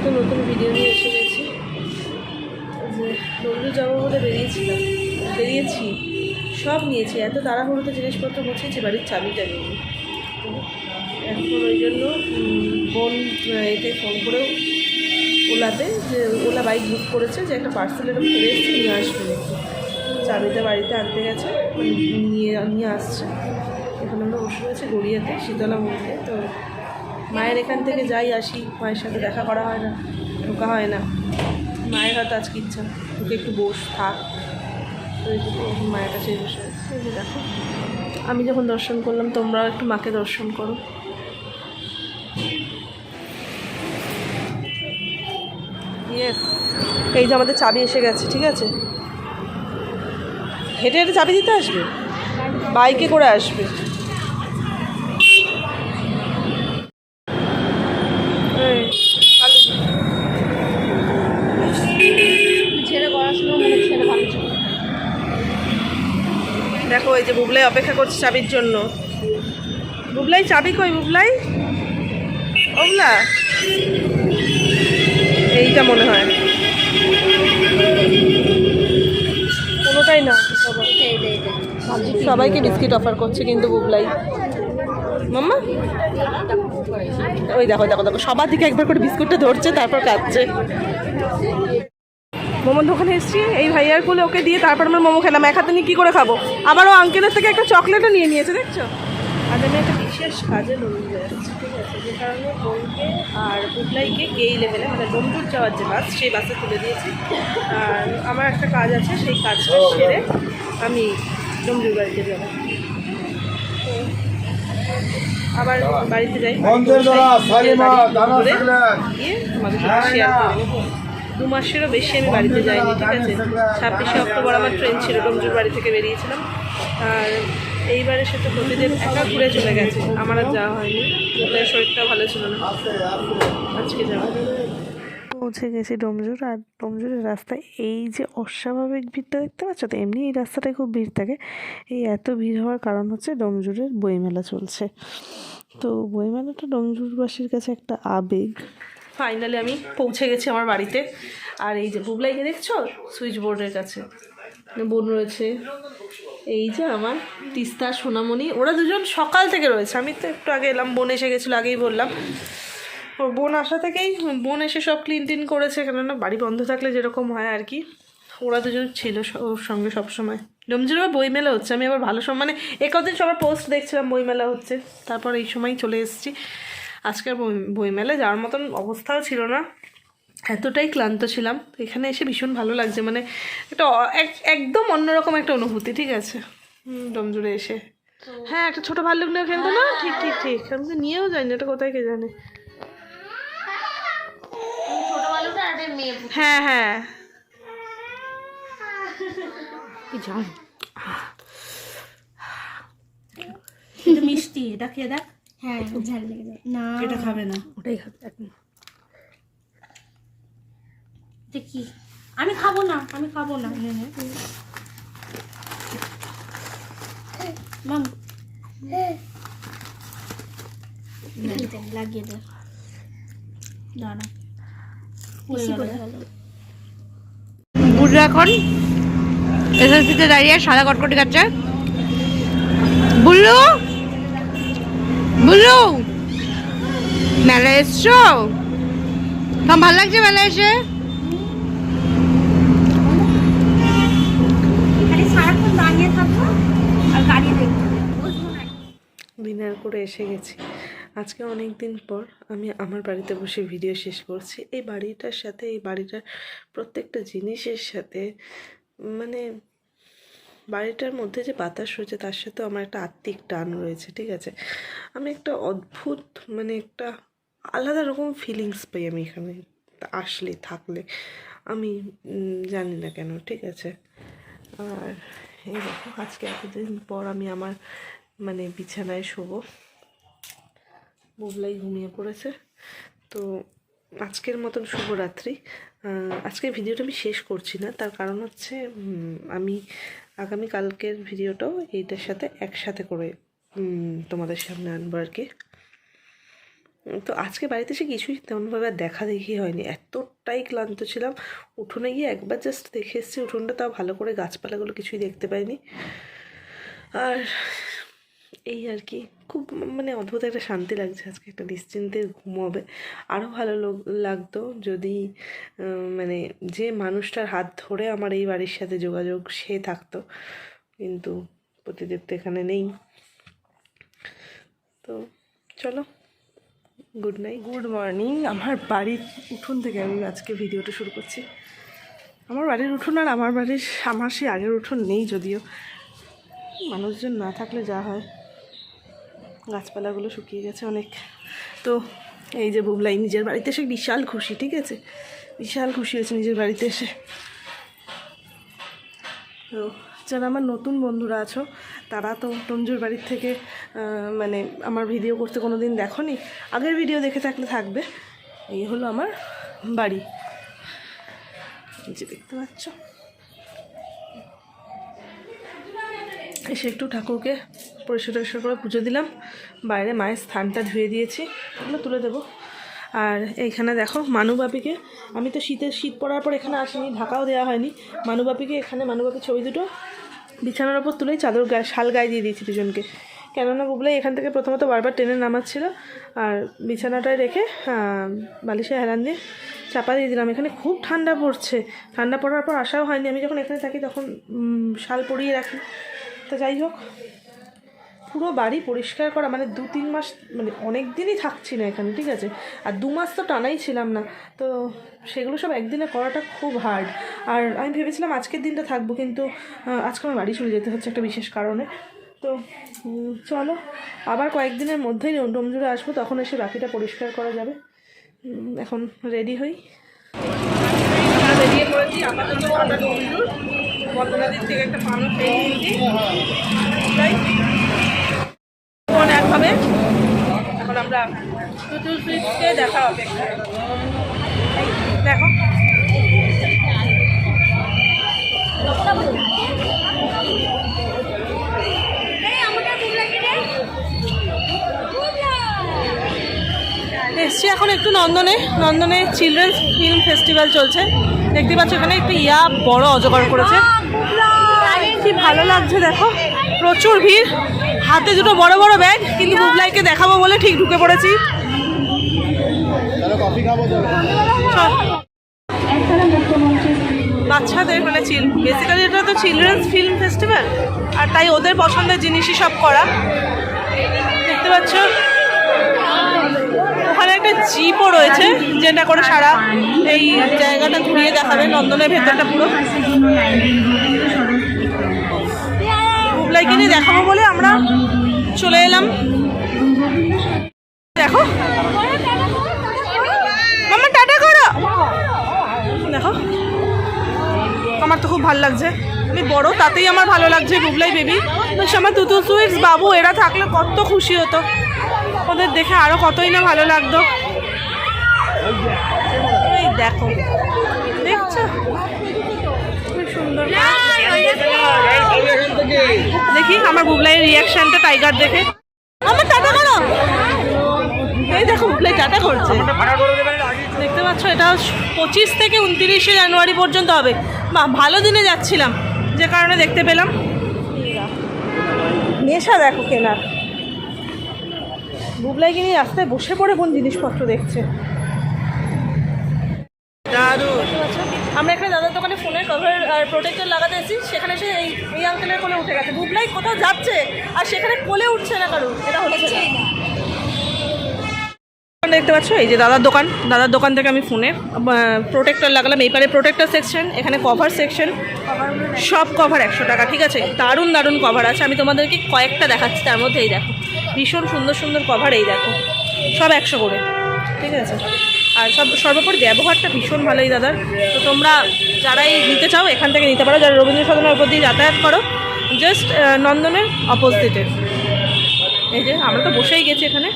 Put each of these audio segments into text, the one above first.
একটা নতুন ভিডিও নিয়ে এসে গেছি যে দৌড়ে যাব বলে বেরিয়েছিলাম, বেরিয়েছি, সব নিয়েছি, এত তাড়াহুড়োতে জিনিসপত্র গুছিয়েছি, বাড়ির চাবিটা নিয়ে এখন ওই জন্য বোন এতে ফোন করেও ওলাতে যে ওলা বাইক বুক করেছে যে একটা পার্সেল এরকম ফেলে এসেছে, নিয়ে আসবে চাবিটা বাড়িতে আনতে গেছে, নিয়ে নিয়ে আসছে। এখন আমরা বসে রয়েছে গড়িয়াতে, শীতলা মন্দিরে, তো মায়ের এখান থেকে যাই আসি, মায়ের সাথে দেখা করা হয় না, ঢোকা হয় না। মায়ের হয়তো আজকে ইচ্ছা তোকে একটু বস, থাক। মায়ের কাছে বসে দেখো, আমি যখন দর্শন করলাম, তোমরাও একটু মাকে দর্শন করো। এই যে আমাদের চাবি এসে গেছে, ঠিক আছে? হেঁটে হেঁটে চাবি দিতে আসবে? বাইকে করে আসবে এই, কালী। ছেড়ে পড়াশুনো মানে ছেড়ে ভালো ছিল এই যে বুবলাই অপেক্ষা করছে চাবির জন্য। বুবলাই, চাবি কই বুবলাই? ওগুলা? এইটা মনে হয়। কোনোটাই না। সবাইকে বিস্কিট অফার করছে কিন্তু বুবলাই। মাম্মা? ওই দেখো দেখো দেখো, সবার দিকে একবার করে বিস্কুটটা ধরছে, তারপর কাঁদছে। মোমোর দোকানে এসেছি এই ভাইয়ার কোলে ওকে দিয়ে তারপর আমরা মোমো খেলাম। এক হাতে নিয়ে কী করে খাব? আবার ও আঙ্কেলের থেকে একটা চকলেটও নিয়ে নিয়েছে দেখছ? আজ আমি একটা বিশেষ কাজে লড়িয়ে যাচ্ছি ঠিক আছে? যে কারণে বোনকে আর বুবলাইকে এই লেভেলে মানে ডোমজুর যাওয়ার যে বাস সেই বাসে তুলে দিয়েছি। আর আমার একটা কাজ আছে সেই কাজটা সেরে আমি ডোমজুর বাড়িতে যাব। আবার বাড়িতে যাই। ঘুরে গিয়ে তোমাদের সাথে শেয়ার করব দু মাসেরও বেশি আমি বাড়িতে যাইনি, ঠিক আছে? ছাব্বিশে অক্টোবর আমার ট্রেন ছিল ডোমজুর বাড়ি থেকে বেরিয়েছিলাম। আর এইবারের সাথে প্রতিদিন একা ঘুরে চলে গেছে, আমার আর যাওয়া হয়নি। শরীরটা ভালো ছিল না। আজকে যাওয়া পৌঁছে গেছি ডোমজুর আর ডোমজুরের রাস্তায় এই যে অস্বাভাবিক ভিড়টা দেখতে পাচ্ছ তো? এমনি এই রাস্তাটায় খুব ভিড় থাকে। এই এত ভিড় হওয়ার কারণ হচ্ছে ডোমজুরের বইমেলা চলছে। তো বইমেলাটা ডোমজুরবাসীর কাছে একটা আবেগ। ফাইনালি আমি পৌঁছে গেছি আমার বাড়িতে। আর এই যে বুবলাইকে দেখছ? সুইচ বোর্ডের কাছে বোন রয়েছে। এই যে আমার তিস্তা, সোনামণি। ওরা দুজন সকাল থেকে রয়েছে। আমি তো একটু আগে এলাম, বোন এসে গেছিল, আগেই বললাম। ওর বোন আসা থেকেই বোন এসে সব ক্লিন টিন করেছে। কেননা বাড়ি বন্ধ থাকলে যেরকম হয় আর কি। ওরা দুজন ছিল ওর সঙ্গে সবসময়। আবার বইমেলা হচ্ছে। আমি আবার ভালো সময় মানে এ কদিন সবার পোস্ট দেখছিলাম বইমেলা হচ্ছে। তারপর এই সময় চলে এসেছি। আজকের বই বইমেলা যাওয়ার মতন অবস্থাও ছিল না। এতটাই ক্লান্ত ছিলাম। এখানে এসে ভীষণ ভালো লাগছে। মানে একটা এক- একদম অন্যরকম একটা অনুভূতি ঠিক আছে? ডোমজুড়ে এসে। হ্যাঁ একটা ছোটো ভাল্লুক নিয়েও খেলতো না? ঠিক ঠিক ঠিক। আমি তো নিয়েও যাইনি এটা কোথায় কে জানে? হ্যাঁ হ্যাঁ। মিষ্টি এটা খেয়ে দেখ। হ্যাঁ ঝাল লেগে যায় না। এটা খাবে না। ওটাই খাবে এখন এটা আমি খাব না আমি খাব না। মাম। লাগিয়ে দে। দাঁড়া। বেশি করে গেল বুড়ো এখন এসএসসিতে দাঁড়িয়ে সাদা কটকটি খাচ্ছে। বুল্লু বুল্লু মেলা এসছো? তোমার ভালো লাগছে মেলা এসে? ডিনার করে এসে গেছি। আজকে অনেক দিন পর আমি আমার বাড়িতে বসে ভিডিও শেষ করছি। এই বাড়িটার সাথে এই বাড়িটার প্রত্যেকটা জিনিসের সাথে মানে বাড়িটার মধ্যে যে বাতাস রয়েছে, তার সাথেও আমার একটা আত্মিক টান রয়েছে, ঠিক আছে? আমি একটা অদ্ভুত মানে একটা আলাদা রকম ফিলিংস পাই আমি এখানে, আসলে, থাকলে। আমি জানি না কেন, ঠিক আছে? আর এই দেখো, আজকে এতদিন পর আমি আমার মানে বিছানায় শোবো। বুবলাই ঘুমিয়ে পড়েছে। তো আজকের মতন শুভরাত্রি। আজকের ভিডিওটা আমি শেষ করছি না। তার কারণ হচ্ছে আমি আগামী কালকের ভিডিওটাও এইটার সাথে একসাথে করে তোমাদের সামনে আনব আর কি। তো আজকে বাড়িতে এসে কিছুই তেমনভাবে দেখা দেখি হয়নি। এতটাই ক্লান্ত ছিলাম। উঠোনে গিয়ে একবার জাস্ট দেখে এসেছি। উঠোনটা তাও ভালো করে গাছপালাগুলো কিছুই দেখতে পাইনি। আর এই আর কি। খুব মানে অদ্ভুত একটা শান্তি লাগছে আজকে, একটা নিশ্চিন্তে ঘুম হবে আরও ভালো লোক- লাগতো যদি মানে যে মানুষটার হাত ধরে আমার এই বাড়ির সাথে যোগাযোগ, সে থাকতো। কিন্তু প্রতিদেব তো এখানে নেই। তো চলো গুড নাইট গুড মর্নিং আমার বাড়ির উঠোন থেকে আমি আজকে ভিডিওটা শুরু করছি। আমার বাড়ির উঠোন আর আমার বাড়ির আমার সেই আগের উঠোন নেই যদিও। মানুষজন না থাকলে যা হয়। গাছপালাগুলো শুকিয়ে গেছে অনেক। তো এই যে বুবলাই নিজের বাড়িতে এসে বিশাল খুশি, ঠিক আছে? বিশাল খুশি হয়েছে নিজের বাড়িতে এসে। তো যারা আমার নতুন বন্ধুরা আছো, তারা তো তঞ্জুর বাড়ির থেকে মানে আমার ভিডিও করতে কোনো দিন দেখনি? আগের ভিডিও দেখে থাকলে থাকবে। এই হলো আমার বাড়ি। যে দেখতে পাচ্ছ? এসে একটু ঠাকুরকে পরিষ্কার টরিষ্কার করে পুজো দিলাম। বাইরে মায়ের স্থানটা ধুয়ে দিয়েছি এগুলো তুলে দেবো। আর এইখানে দেখো মানুবাপিকে আমি তো শীতের শীত পড়ার পর এখানে আসিনি, ঢাকাও দেওয়া হয়নি। মানুবাপিকে এখানে মানুবাপির ছবি দুটো বিছানার ওপর তুলেই চাদর গায়ে শাল গায়ে দিয়ে দিয়েছি দুজনকে। কেননা বুবলাই এখান থেকে প্রথমত বারবার টেনে নামাচ্ছিল। আর বিছানাটায় রেখে বালিশে হেলান দিয়ে চাপা দিয়ে দিলাম। এখানে খুব ঠান্ডা পড়ছে। ঠান্ডা পড়ার পর আসাও হয়নি। আমি যখন এখানে থাকি তখন শাল পরিয়ে রাখি। তো যাই হোক, পুরো বাড়ি পরিষ্কার করা মানে দু তিন মাস মানে অনেক দিনই থাকছি না এখানে, ঠিক আছে? আর দু মাস তো টানাই ছিলাম না, তো সেগুলো সব একদিনে করাটা খুব হার্ড আর আমি ভেবেছিলাম আজকের দিনটা থাকব, কিন্তু আজকে আমার বাড়ি চলে যেতে হচ্ছে একটা বিশেষ কারণে। তো চলো, আবার কয়েকদিনের মধ্যেই ডোমজুড়ে আসব, তখন এসে বাকিটা পরিষ্কার করা যাবে। এখন রেডি হই। বেরিয়ে থেকে একটা সুইচকে দেখা দেখো। এসছি এখন একটু নন্দনে। নন্দনে চিলড্রেন্স ফিল্ম ফেস্টিভ্যাল চলছে। দেখতে পাচ্ছ এখানে একটু ইয়া বড় অজগর করেছে। কি ভালো লাগছে দেখো। প্রচুর ভিড়। হাতে দুটো বড় বড় ব্যাগ কিন্তু বুবলাইকে দেখাবো বলে ঠিক ঢুকে পড়েছি। বাচ্চাদের মানে চিল বেসিক্যালি এটা তো চিলড্রেন্স ফিল্ম ফেস্টিভ্যাল আর তাই ওদের পছন্দের জিনিসই সব করা। দেখতে পাচ্ছ? একটা জিপও রয়েছে, যেটা করে সারা এই জায়গাটা ঘুরিয়ে দেখাবে, নন্দনের ভেতরটা পুরো। বুবলাইকে নিয়ে দেখাবো বলে আমরা চলে এলাম। দেখো। মামা, টাটা করো। দেখো। আমার তো খুব ভালো লাগছে। আমি বড়, তাতেই আমার ভালো লাগছে, বুবলাই বেবি আমার তুতু সুইটস বাবু, এরা থাকলে কত খুশি হতো। ওদের দেখে আরও কতই না ভালো লাগতো। এই দেখো। দেখছ? খুব সুন্দর দেখি। আমার বুবলাইয়ের রিয়াকশনটা টাইগার দেখে। আমার টাটা করো। এই দেখো বুবলাই টাটা করছে। দেখতে পাচ্ছ এটা পঁচিশ থেকে উনতিরিশে জানুয়ারি পর্যন্ত হবে। বা ভালো দিনে যাচ্ছিলাম যে কারণে দেখতে পেলাম। নেশা দেখো কেনার। বুবলাইকে নিয়ে রাস্তায় বসে পড়ে কোন জিনিসপত্র দেখছে দারুণ আমরা এখানে দাদার দোকানে ফোনের কভার আর প্রোটেক্টর লাগাতে এসেছি সেখানে সে এই এই আঙ্কেলের কোলে উঠে গেছে। বুবলাই কোথাও যাচ্ছে আর সেখানে কোলে উঠছে না কারণ এটা হচ্ছে দেখতে পাচ্ছ এই যে দাদার দোকান দাদার দোকান থেকে আমি ফোনে প্রোটেক্টর লাগালাম এই পারে প্রোটেক্টর সেকশন এখানে কভার সেকশন সব কভার একশো টাকা ঠিক আছে? দারুণ দারুণ কভার আছে। আমি তোমাদেরকে কয়েকটা দেখাচ্ছি তার মধ্যে এই দেখো। ভীষণ সুন্দর সুন্দর কভার এই দেখো। সব একশো করে ঠিক আছে? আর সব সর্বোপরি ব্যবহারটা ভীষণ ভালোই দাদার। তো তোমরা যারাই নিতে চাও এখান থেকে নিতে পারো। যারা রবীন্দ্র সদনের উপর দিয়ে যাতায়াত করো জাস্ট নন্দনের অপোজিটে এই যে আমরা তো বসেই গেছি এখানে।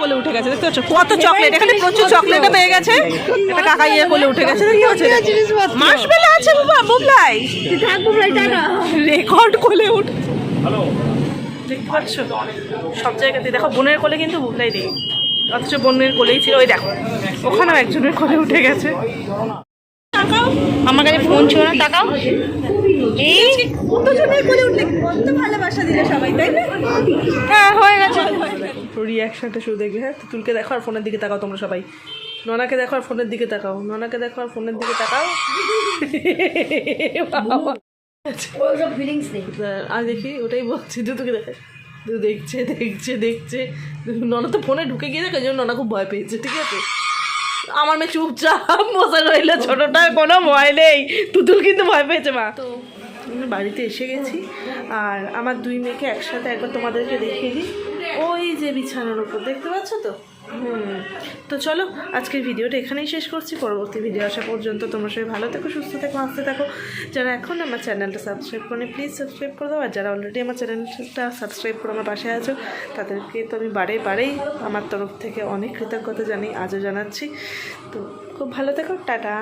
কোলে উঠে গেছে দেখতে পাচ্ছ? কত চকলেট এখানে প্রচুর চকলেটও পেয়ে গেছে। এটা কাকা ইয়ের কোলে উঠে গেছে দেখতে পাচ্ছ? মাসবেলা আছে বাবা বুবলাই। রেকর্ড কোলে উঠ দেখতে পাচ্ছ? সব জায়গাতে দেখো বোনের কোলে কিন্তু বুবলাই নেই। অথচ বোনের কোলেই ছিল ওই দেখো। ওখানেও একজনের কোলে উঠে গেছে। আমার কাছে ফোন ছিল না তাকাও। কতজনের কোলে উঠলে কত ভালোবাসা দিলে সবাই তাই না? হ্যাঁ হয়ে গেছে। রিয়াকশনটা শুধু দেখবে। হ্যাঁ তুলকে দেখো আর ফোনের দিকে তাকাও তোমরা সবাই। ননাকে দেখো আর ফোনের দিকে তাকাও। ননাকে দেখো আর ফোনের দিকে তাকাও। আর দেখি ওটাই বলছি দুটোকে দেখে। দেখছে দেখছে দেখছে। ননা তো ফোনে ঢুকে গিয়ে দেখে জন্য ননা খুব ভয় পেয়েছে ঠিক আছে? আমার মেয়ে চুপচাপ বসে রইল ছোটোটার কোনো ভয় নেই। তুতুল কিন্তু ভয় পেয়েছে মা। তো। আমি বাড়িতে এসে গেছি আর আমার দুই মেয়েকে একসাথে একবার তোমাদেরকে দেখিয়ে দিই। ওই যে বিছানার উপর, দেখতে পাচ্ছ তো? হুম। তো চলো, আজকের ভিডিওটা এখানেই শেষ করছি। পরবর্তী ভিডিও আসা পর্যন্ত তোমরা সবাই ভালো থেকো, সুস্থ থেকো হাসতে থাকো। যারা এখন আমার চ্যানেলটা সাবস্ক্রাইব করে প্লিজ সাবস্ক্রাইব করে দাও। আর যারা অলরেডি আমার চ্যানেলটা সাবস্ক্রাইব করে আমার পাশে আছো, তাদেরকে তো আমি বারে বারেই আমার তরফ থেকে অনেক কৃতজ্ঞতা জানি, আজও জানাচ্ছি। তো খুব ভালো থেকো, টাটা।